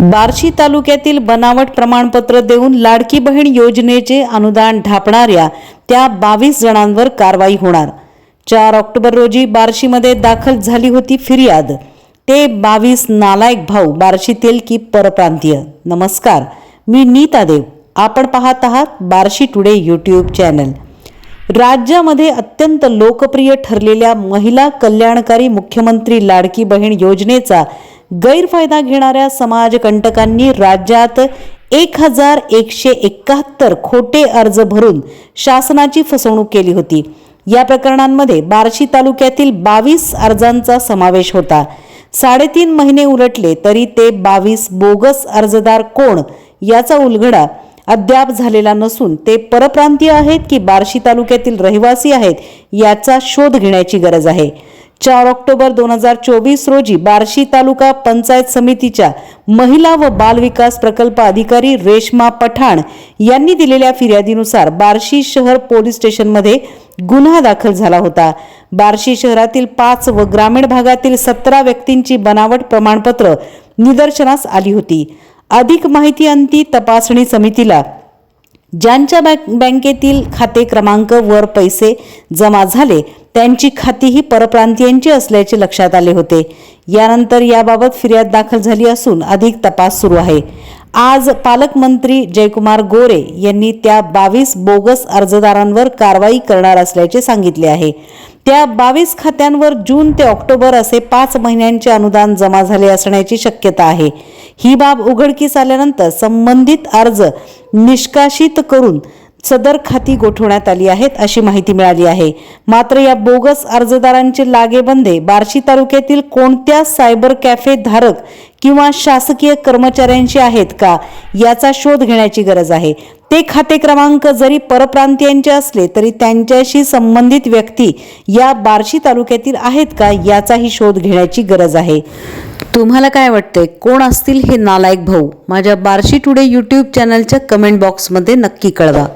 बार्शी तालुक्यातील बनावट प्रमाणपत्र देऊन लाडकी बहीण योजनेचे अनुदान ढापणाऱ्या त्या बावीस जणांवर कारवाई होणार. चार ऑक्टोबर रोजी बार्शीमध्ये दाखल झाली होती फिर्याद. ते बावीस नालायक भाऊ बार्शीतील की परप्रांतीय. नमस्कार मी नीता देव. आपण पाहत आहात बार्शी टुडे यूट्यूब चॅनल. राज्यामध्ये अत्यंत लोकप्रिय ठरलेल्या महिला कल्याणकारी मुख्यमंत्री लाडकी बहीण योजनेचा गैरफायदा घेणाऱ्या समाजकंटकांनी राज्यात एक हजार एकशे एकाहत्तर खोटे अर्ज भरून शासनाची फसवणूक केली होती. या प्रकरणांमध्ये बार्शी तालुक्यातील बावीस अर्जांचा समावेश होता. साडेतीन महिने उलटले तरी ते बावीस बोगस अर्जदार कोण याचा उलगडा अद्याप झालेला नसून ते परप्रांतीय आहेत की बार्शी तालुक्यातील रहिवासी आहेत याचा शोध घेण्याची गरज आहे. चार ऑक्टोबर दोन हजार चोवीस रोजी बार्शी तालुका पंचायत समितीच्या महिला व बाल विकास प्रकल्प अधिकारी रेश्मा पठाण यांनी दिलेल्या फिर्यादीनुसार बार्शी शहर पोलीस स्टेशनमध्ये गुन्हा दाखल झाला होता. बार्शी शहरातील पाच व ग्रामीण भागातील सतरा व्यक्तींची बनावट प्रमाणपत्र निदर्शनास आली होती. अधिक माहिती अंती तपासणी समितीला. ज्यांच्या बँक बँकेतील खाते क्रमांक वर पैसे जमा झाले त्यांची खाती ही परप्रांतीयांची असल्याचे लक्षात आले होते. यानंतर याबाबत फिर्याद दाखल झाली असून अधिक तपास सुरू आहे. आज पालकमंत्री जयकुमार गोरे यांनी त्या बावीस बोगस अर्जदारांवर कारवाई करणार असल्याचे सांगितले आहे. त्या बावीस खात्यांवर जून ते ऑक्टोबर असे पाच महिन्यांचे अनुदान जमा झाले असण्याची शक्यता आहे. ही बाब उघडकीस आल्यानंतर संबंधित अर्ज निष्कासित करून सदर खाती गोठवण्यात आली आहेत अशी माहिती मिळाली आहे. मात्र या बोगस अर्जदारांचे लागेबंदे बार्शी तालुक्यातील कोणत्या सायबर कॅफे धारक किंवा शासकीय कर्मचाऱ्यांशी आहेत का याचा शोध घेण्याची गरज आहे. ते खाते क्रमांक जरी परप्रांतीयांचे असले तरी त्यांच्याशी संबंधित व्यक्ती या बार्शी तालुक्यातील आहेत का याचाही शोध घेण्याची गरज आहे. तुम्हाला काय वाटते कोण असतील हे नालायक भाऊ? माझ्या बार्शी टुडे यूट्यूब चॅनलच्या कमेंट बॉक्समध्ये नक्की कळवा.